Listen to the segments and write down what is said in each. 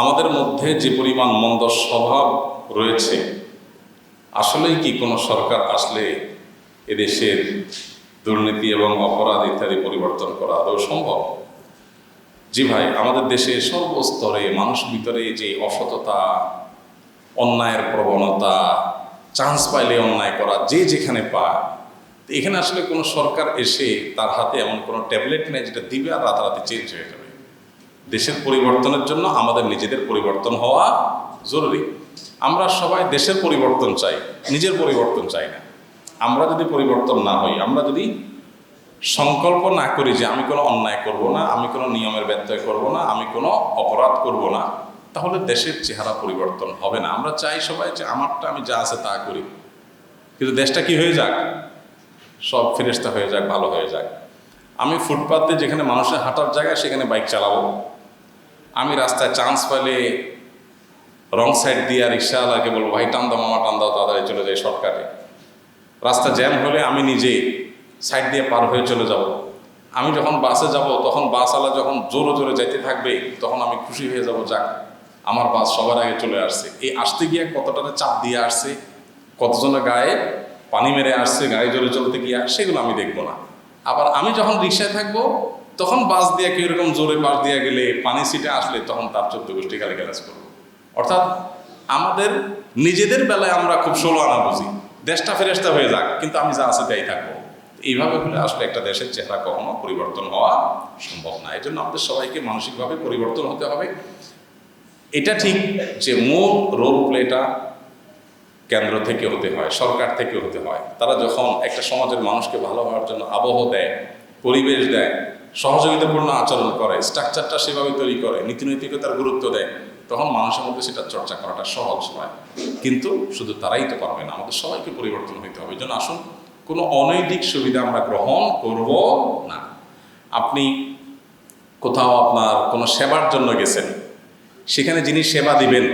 আমাদের মধ্যে যে পরিমাণ মন্দ স্বভাব রয়েছে, আসলেই কি কোনো সরকার আসলে এদেশের দুর্নীতি এবং অপরাধ ইত্যাদি পরিবর্তন করা আদৌ সম্ভব? জি ভাই, আমাদের দেশে সর্বস্তরে মানুষ ভিতরে যে অসততা, অন্যায়ের প্রবণতা, চান্স পাইলে অন্যায় করা, যে যেখানে পায় এখানে আসলে কোনো সরকার এসে তার হাতে এমন কোনো ট্যাবলেট নেই যেটা দিবে আর রাতারাতি চেঞ্জ হয়ে যাবে। দেশের পরিবর্তনের জন্য আমাদের নিজেদের পরিবর্তন হওয়া জরুরি। আমরা সবাই দেশের পরিবর্তন চাই, নিজের পরিবর্তন চাই না। আমরা যদি পরিবর্তন না হই, আমরা যদি সংকল্প না করি যে আমি কোনো অন্যায় করব না, আমি কোনো নিয়মের ব্যত্যয় করব না, আমি কোনো অপরাধ করব না, তাহলে দেশের চেহারা পরিবর্তন হবে না। আমরা চাই সবাই যে আমারটা আমি যা আছে তা করি। কিন্তু দেশটা কি হয়ে যাক? সব ফেরেস্তা হয়ে যাক, ভালো হয়ে যাক। আমি ফুটপাতে যেখানে মানুষের হাঁটার জায়গা, সেখানে বাইক চালাবো। আমি রাস্তায় চান্স পাইলে রং সাইড দিয়ে রিক্সাওয়ালাকে বলব ভাই টান দাও, মামা টান দাও, তাড়াতাড়ি চলে যাই শর্টকাটে রাস্তা জ্যাম হলে আমি নিজে সাইড দিয়ে পার হয়ে চলে যাব। আমি যখন বাসে যাব, তখন বাসওয়ালা যখন জোরে জোরে যাইতে থাকবে, তখন আমি খুশি হয়ে যাব, যাক, আমার বাস সবার আগে চলে আসছে। এই আসতে গিয়ে কতটা চাপ দিয়ে আসছে কতজনের গায়ে পানি মেরে আসছে গাড়ি জোরে চলতে গিয়া, সেগুলো আমি দেখব না। আবার আমি যখন রিক্সায় থাকব তখন বাস দিয়ে কেউ এরকম জোরে বাস দিয়ে গেলে, পানি সিটে আসলে তখন তার চোদ্দ গোষ্ঠী গালি গ্যালাজ করব। অর্থাৎ আমাদের নিজেদের বেলায় আমরা খুব ষোলো আনা বুঝি। দেশটা ফেরেস্তা হয়ে যাক, কিন্তু আমি যা আছে তাই থাকব। এইভাবে হলে আসলে একটা দেশের চেহারা কখনো পরিবর্তন হওয়া সম্ভব না। এই জন্য আমাদের সবাইকে মানসিকভাবে পরিবর্তন হতে হবে। এটা ঠিক যে মূল রোল প্লেটা কেন্দ্র থেকে হতে হয়, সরকার থেকে হতে হয়। তারা যখন একটা সমাজের মানুষকে ভালো হওয়ার জন্য আবহ দেয়, পরিবেশ দেয় সহযোগিতাপূর্ণ আচরণ করে স্ট্রাকচারটা সেভাবে তৈরি করে, নীতিনৈতিকতার গুরুত্ব দেয়, তখন মানুষের মধ্যে সেটা চর্চা করাটা সহজ হয়। কিন্তু শুধু তারাই তো পারবে না, আমাদের সবাইকে পরিবর্তন হইতে হবে। জন্য আসুন, কোনো অনৈতিক সুবিধা আমরা গ্রহণ করব না। আপনি কোথাও আপনার কোনো সেবার জন্য গেছেন, সেখানে যিনি সেবা দিবেন,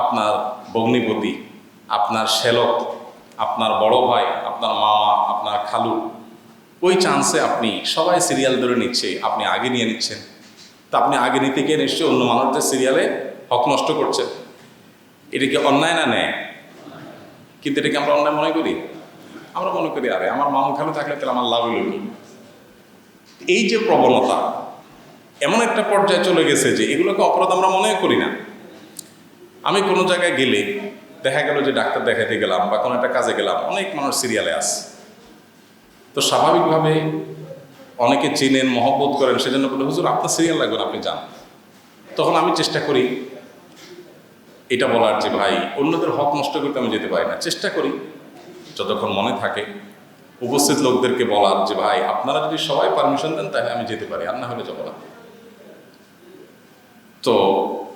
আপনার ভগ্নিপতি, আপনার শ্যালক, আপনার বড় ভাই, আপনার মামা, আপনার খালু ওই চান্সে আপনি, সবাই সিরিয়াল ধরে নিচ্ছে, আপনি আগে নিয়ে নিচ্ছেন। তা আপনি আগে নিতে গিয়ে নিশ্চয়ই অন্য মানুষদের সিরিয়ালে হক নষ্ট করছেন। এটা কি অন্যায় না নেয় কিন্তু এটাকে আমরা অন্যায় মনে করি? আমরা মনে করি, আরে আমার মাম খালু থাকলে তাহলে আমার লাভ হলো এই যে প্রবণতা, এমন একটা পর্যায়ে চলে গেছে যে এগুলোকে অপরাধ আমরা মনে করি না। আমি কোনো জায়গায় গেলে দেখা গেল যে ডাক্তার দেখাতে গেলাম বা কোনো একটা কাজে গেলাম, অনেক মানুষ সিরিয়ালে আছে। তো স্বাভাবিকভাবে অনেকে চেনেন, মহব্বত করেন, সেজন্য বলে, হুজুর, আপনার সিরিয়াল লাগবে আপনি যান। তখন আমি চেষ্টা করি এটা বলার যে, ভাই, অন্যদের হক নষ্ট করতে আমি যেতে পারি না। চেষ্টা করি, যতক্ষণ মনে থাকে উপস্থিত লোকদেরকে বলার যে, ভাই, আপনারা যদি সবাই পারমিশন দেন, তাহলে আমি যেতে পারি, আর না হলে যাব তো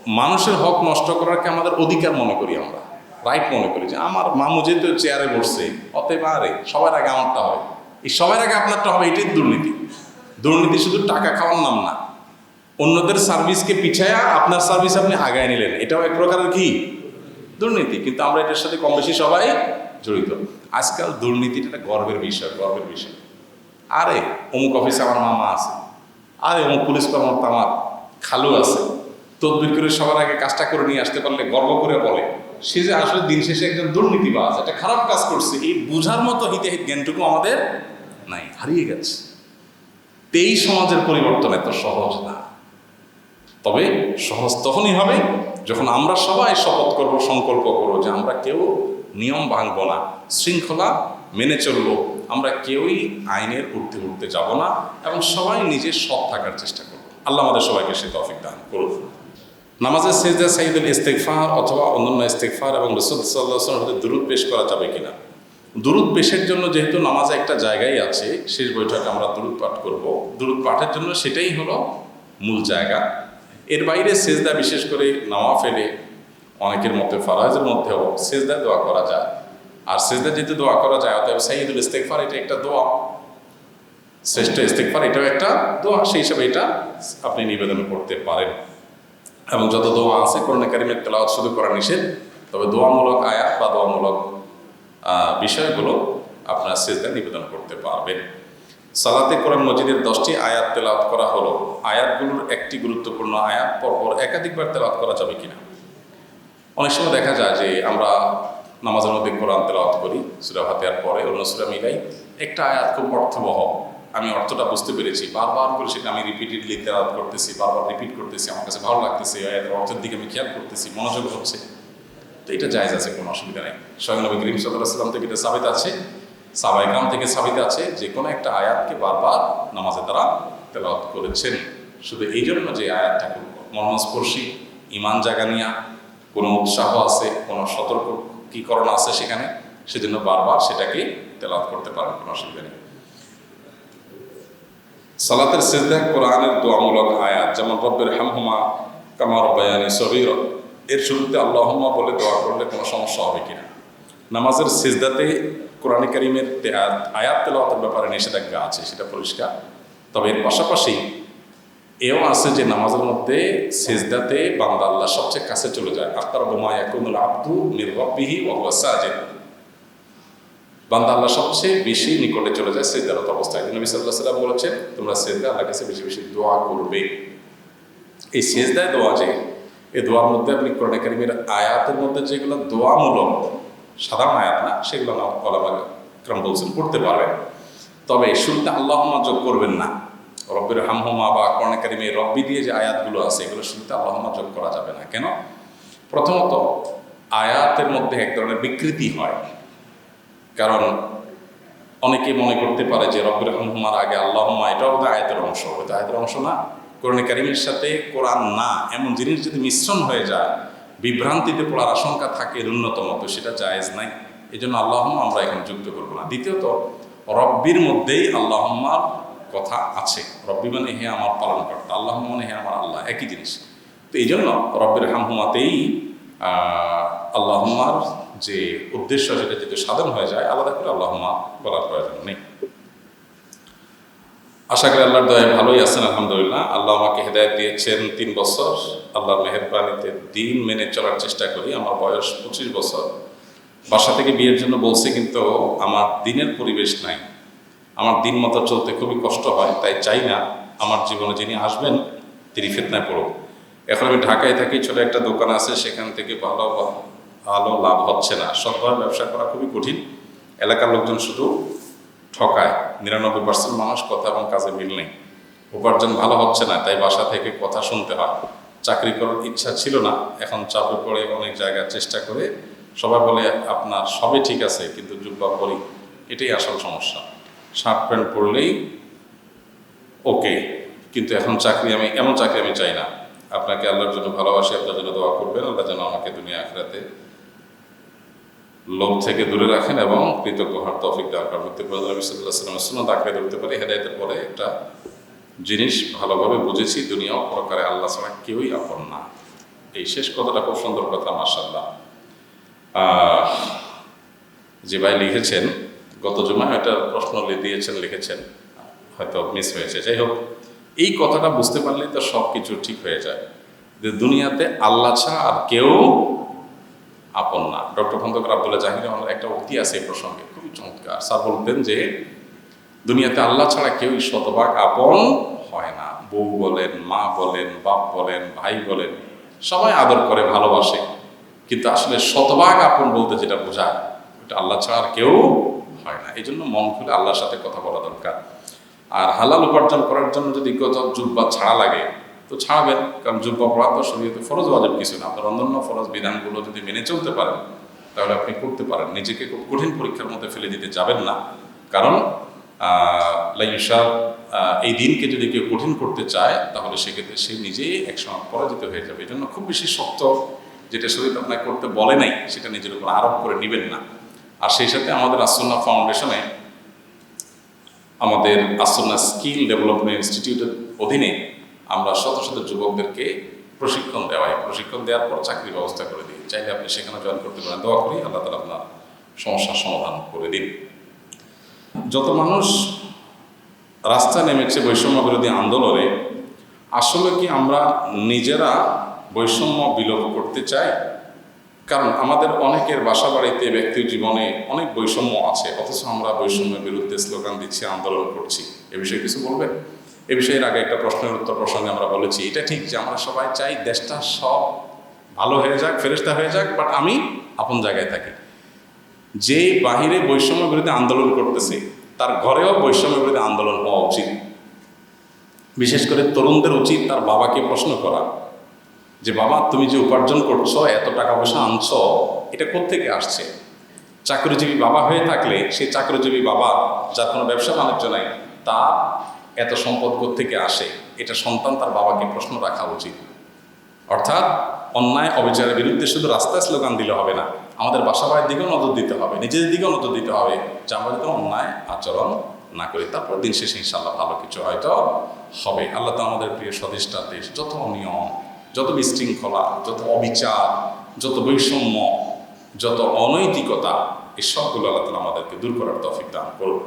মানুষের হক নষ্ট করারকে আমাদের অধিকার মনে করি আমরা রাইট মনে করি যে, আমার মামু যেহেতু চেয়ারে বসছে, অতএব আরে, সবার আগে আমারটা হয়। এই সবার আগে আপনারটা হবে এটাই দুর্নীতি। দুর্নীতি শুধু টাকা খাওয়ার নাম না। অন্যদের সার্ভিসকে পিছায়া আপনার সার্ভিস আপনি আগায় নিলেন। এটাও এক প্রকারের কি? দুর্নীতি। কিন্তু আমরা এটার সাথে কম বেশি সবাই জড়িত। আজকাল দুর্নীতিটা একটা গর্বের বিষয় গর্বের বিষয়। আরে, অমুক অফিসে আমার মামা আছে। আরে, অমুক পুলিশ কর্মকর্তা আমার খালু আছে। তদবির করে সবার আগে কাজটা করে নিয়ে আসতে পারলে গর্ব করে বলে। সে যে আসলে দিন শেষে একজন দুর্নীতি দুর্নীতিবাজ, একটা খারাপ কাজ করছে, এই বুঝার মতো হিতে হিত জ্ঞানটুকু আমাদের নাই, হারিয়ে গেছে। এই সমাজের পরিবর্তন এত সহজ না। তবে সহজ তখনই হবে যখন আমরা সবাই শপথ করব, সংকল্প করব যে আমরা কেউ নিয়ম ভাঙবো না, শৃঙ্খলা মেনে চলবো, আমরা কেউই আইনের উঠতে উঠতে যাব না এবং সবাই নিজে সৎ থাকার চেষ্টা করব। আল্লাহ আমাদের সবাইকে সে তফিক দান করুন নামাজের সেজদা সাইদুল ইস্তেকফার অথবা অন্যান্য ইস্তেকফার এবং রসুল সাল্লাহ দুরুদ পেশ করা যাবে কিনা? দুরুদ পেশের জন্য যেহেতু নামাজে একটা জায়গায় আছে, শেষ বৈঠকে আমরা দুরুদ পাঠ করব। দুরুদ পাঠের জন্য সেটাই হলো মূল জায়গা। এর বাইরে সেজদা বিশেষ করে নামা ফেলে অনেকের মধ্যে ফারাজের মধ্যেও সেজদা দোয়া করা যায়। আর সেজদা যেহেতু দোয়া করা যায়, অতএব সাইদুল ইস্তেকফার এটা একটা দোয়া। শ্রেষ্ঠ ইস্তেকফার এটাও একটা দোয়া, সেই হিসাবে এটা আপনি নিবেদন করতে পারেন। এবং যত দোয়া আছে করোনা কারিমের তেলাওয়াত শুধু করা নিষেধ, তবে দোয়ামূলক আয়াত বা দোয়ামূলক বিষয়গুলো আপনার সেজদা নিবেদন করতে পারবেন। সালাতে কোরআন মজিদের দশটি আয়াত তেলাওয়াত করা হলো। আয়াতগুলোর একটি গুরুত্বপূর্ণ আয়াত, পরপর একাধিকবার তেলাওয়াত করা যাবে কিনা? অনেক সময় দেখা যায় যে আমরা নামাজের মধ্যে কোরআন তেলাওয়াত করি, সুরা হাতিয়ার পরে অন্য সুরা মিলাই একটা আয়াত খুব অর্থবহ। আমি অর্থটা বুঝতে পেরেছি। বারবার করে সেটা আমি রিপিটেডলি তেলাওয়াত করতেছি, বারবার রিপিট করতেছি, আমার কাছে ভালো লাগতেছে আয়াতের অর্থের দিকে আমি খেয়াল করতেছি, মনোযোগ হচ্ছে। তো এটা জায়জ আছে, কোনো অসুবিধা নেই। স্বয়ং নবী করিম সাল্লাম থেকে এটা সাবিত আছে সাবাইকাম থেকে সাবিত আছে, যে কোনো একটা আয়াতকে বারবার নামাজে তারা তেলাওয়াত করেছেন। শুধু এই জন্য যে আয়াতটা খুব মর্মস্পর্শী ইমান জাগানিয়া কোনো উৎসাহ আছে, কোনো সতর্কীকরণ আছে সেখানে, সেজন্য বারবার সেটাকে তেলাওয়াত করতে পারেন, কোনো অসুবিধা নেই। সালাতের সিজদা কোরআনের দোয়ামূলক আয়াত, যেমন রব্বের হামহুমা কামার বয়ানি সহির এর শুরুতে আল্লাহম্মা বলে দোয়া করলে কোনো সমস্যা হবে কিনা? নামাজের সিজদাতে কোরআনে কারিমের আয়াত তেলাওয়াতের ব্যাপারে নিষেধাজ্ঞা আছে, সেটা পরিষ্কার। তবে এর পাশাপাশি এও আছে যে নামাজের মধ্যে সেজদাতে বান্দা আল্লাহ সবচেয়ে কাছে চলে যায়। আক্তার বোমা আব্দু মির রব্বিহি ওয়া হুয়া বান্দা আল্লাহ সবচেয়ে বেশি নিকটে চলে যায় সেজদারত অবস্থায়। নবী আলাইহি সাল্লাম বলেছেন, তোমরা সিজদা আল্লাহর কাছে বেশি বেশি দোয়া করবে। এই সিজদায় দোয়া যে এই দোয়ার মধ্যে আপনি কোরআন কারিমের আয়াতের মধ্যে যেগুলো দোয়ামূলক, সাধারণ আয়াত না, সেগুলো না ক্রম বলছেন পড়তে পারবেন। তবে শুরুতে আল্লাহ যোগ করবেন না। রব্বের হামহমা বা কোরআন কারিমে রব্বি দিয়ে যে আয়াতগুলো আছে, এগুলো শুরুতে আল্লাহ যোগ করা যাবে না। কেন? প্রথমত, আয়াতের মধ্যে এক ধরনের বিকৃতি হয়। কারণ অনেকে মনে করতে পারে যে রব্বের রহমার আগে আল্লাহমা এটাও তো আয়াতের অংশ, হয়তো আয়াতের অংশ না। কোরআন কারিমের সাথে কোরআন না, এমন জিনিস যদি মিশ্রণ হয়ে যায়, বিভ্রান্তিতে পড়ার আশঙ্কা থাকে ন্যূনতম তো সেটা জায়েজ নাই। এই জন্য আল্লাহম্মা আমরা এখন যুক্ত করব না। দ্বিতীয়ত, রব্বির মধ্যেই আল্লাহম্মার কথা আছে। রব্বি মানে হে আমার পালন কর্তা আল্লাহ মানে হে আমার আল্লাহ, একই জিনিস। তো এই জন্য রব্বের হামহুমাতেই আল্লাহম্মার যে উদ্দেশ্য, সেটা যদি সাধন হয়ে যায়, আলাদা করে আল্লাহমা বলার প্রয়োজন নেই। আশা করি আল্লাহর দয়ায় ভালোই আছেন, আলহামদুলিল্লাহ। আল্লাহ আমাকে হেদায়ত দিয়েছেন তিন বছর। আল্লাহর মেহরবানিতে দিন মেনে চলার চেষ্টা করি। আমার বয়স পঁচিশ বছর। বাসা থেকে বিয়ের জন্য বলছে, কিন্তু আমার দিনের পরিবেশ নাই। আমার দিন মতো চলতে খুবই কষ্ট হয়, তাই চাই না আমার জীবনে যিনি আসবেন, তিনি ফেতনায় পড়ুক। এখন আমি ঢাকায় থাকি, ছোট একটা দোকান আছে, সেখান থেকে ভালো ভালো লাভ হচ্ছে না। সৎভাবে ব্যবসা করা খুবই কঠিন। এলাকার লোকজন শুধু ঠকায়। নিরানব্বই পার্সেন্ট মানুষ কথা এবং কাজে মিল নেই। উপার্জন ভালো হচ্ছে না, তাই বাসা থেকে কথা শুনতে হয়। চাকরি করার ইচ্ছা ছিল না, এখন চাপে পড়ে অনেক জায়গায় চেষ্টা করে সবাই বলে, আপনার সবই ঠিক আছে, কিন্তু জুব্বা পরি। এটাই আসল সমস্যা। শার্ট প্যান্ট পরলেই ওকে, কিন্তু এখন চাকরি আমি, এমন চাকরি আমি চাই না। আপনাকে আল্লাহর জন্য ভালোবাসি, আপনার জন্য দোয়া করবেন, আল্লাহ যেন আমাকে দুনিয়া আখরাতে লোভ থেকে দূরে রাখেন এবং কৃতজ্ঞ হওয়ার তফিক দেওয়ার কারণ মৃত্যু নবী সাল্লাহ সাল্লামের সুন্নত আঁকড়ে ধরতে পারি, হেদায়তের পরে একটা জিনিস ভালোভাবে বুঝেছি দুনিয়া প্রকারে আল্লাহ ছাড়া কেউই আপন না। এই শেষ কথাটা খুব সুন্দর কথা মার্শাল্লাহ যে ভাই লিখেছেন, গত জমায় একটা প্রশ্ন দিয়েছেন, লিখেছেন, হয়তো মিস হয়েছে। যাই হোক, এই কথাটা বুঝতে পারলেই তো সব কিছু ঠিক হয়ে যায়। যে দুনিয়াতে আল্লাহ ছাড়া আর কেউ আপন না। ডক্টর খন্দকার আবদুল্লাহ জাহির আমার একটা উক্তি আছে এই প্রসঙ্গে, খুবই চমৎকার। স্যার বলতেন যে, দুনিয়াতে আল্লাহ ছাড়া কেউই শতভাগ আপন হয় না। বউ বলেন, মা বলেন, বাপ বলেন, ভাই বলেন, সবাই আদর করে, ভালোবাসে। কিন্তু আসলে শতভাগ আপন বলতে যেটা বোঝায়, ওটা আল্লাহ ছাড়া আর কেউ হয় না। এই জন্য মন খুলে আল্লাহর সাথে কথা বলা দরকার। আর হালাল উপার্জন করার জন্য যদি কোথাও জুব্বা ছাড়া লাগে তো ছাড়বেন, কারণ জুব্বা পড়া তো শরীয়তে ফরজ বাজব কিছু না। আপনার অন্যান্য ফরজ বিধানগুলো যদি মেনে চলতে পারেন, তাহলে আপনি করতে পারেন। নিজেকে খুব কঠিন পরীক্ষার মধ্যে ফেলে দিতে যাবেন না। কারণ লাইসা এই দিনকে যদি কেউ কঠিন করতে চায়, তাহলে সেক্ষেত্রে সে নিজেই একসময় পরাজিত হয়ে যাবে। এই জন্য খুব বেশি শক্ত যেটা শরীর আপনাকে করতে বলে নাই, সেটা নিজের উপর আরোপ করে নেবেন না। আর সেই সাথে আমাদের আসন্না ফাউন্ডেশনে আমাদের আসন্না স্কিল ডেভেলপমেন্ট ইনস্টিটিউটের অধীনে আমরা শত শত যুবকদেরকে প্রশিক্ষণ দেওয়াই প্রশিক্ষণ দেওয়ার পর চাকরির ব্যবস্থা করে দিই। চাইলে আপনি সেখানে জয়েন করতে পারেন। দোয়া করি আল্লাহ তালা আপনার সমস্যার সমাধান করে দিন। যত মানুষ রাস্তা নেমেছে বৈষম্য বিরোধী আন্দোলনে, আসলে কি আমরা নিজেরা বৈষম্য বিলোপ করতে চাই? কারণ আমাদের অনেকের বাসা বাড়িতে ব্যক্তি জীবনে অনেক বৈষম্য আছে, অথচ আমরা বৈষম্যের বিরুদ্ধে স্লোগান দিচ্ছি, আন্দোলন করছি। এ বিষয়ে কিছু বলবেন? এ বিষয়ের আগে একটা প্রশ্নের উত্তর প্রসঙ্গে আমরা বলেছি, এটা ঠিক যে আমরা সবাই চাই দেশটা সব ভালো হয়ে যাক ফেরেস্তা হয়ে যাক বাট আমি আপন জায়গায় থাকি। যে বাহিরে বৈষম্য বিরুদ্ধে আন্দোলন করতেছে, তার ঘরেও বৈষম্য বিরুদ্ধে আন্দোলন হওয়া উচিত। বিশেষ করে তরুণদের উচিত তার বাবাকে প্রশ্ন করা, যে বাবা, তুমি যে উপার্জন করছ, এত টাকা পয়সা আনছ, এটা কোত্থেকে আসছে? চাকরিজীবী বাবা হয়ে থাকলে, সেই চাকরিজীবী বাবা, যার কোনো ব্যবসা বাণিজ্য নাই, তার এত সম্পদ কোত্থেকে আসে? এটা সন্তান তার বাবাকে প্রশ্ন রাখা উচিত। অর্থাৎ, অন্যায়, অবিচারের বিরুদ্ধে শুধু রাস্তায় স্লোগান দিলে হবে না, আমাদের বাসা বাড়ির দিকেও নজর দিতে হবে নিজেদের দিকেও নজর দিতে হবে। যে আমরা যাতে অন্যায় আচরণ না করি, তারপর দিন শেষে ইনশাল্লাহ ভালো কিছু হয়তো হবে। আল্লাহ তো আমাদের প্রিয় স্বদেষ্টা দেশ, যত অনিয়ম যত বিশৃঙ্খলা, যত অবিচার, যত বৈষম্য, যত অনৈতিকতা, এই সবগুলো আল্লাহ তালা আমাদেরকে দূর করার তফিক দান করুন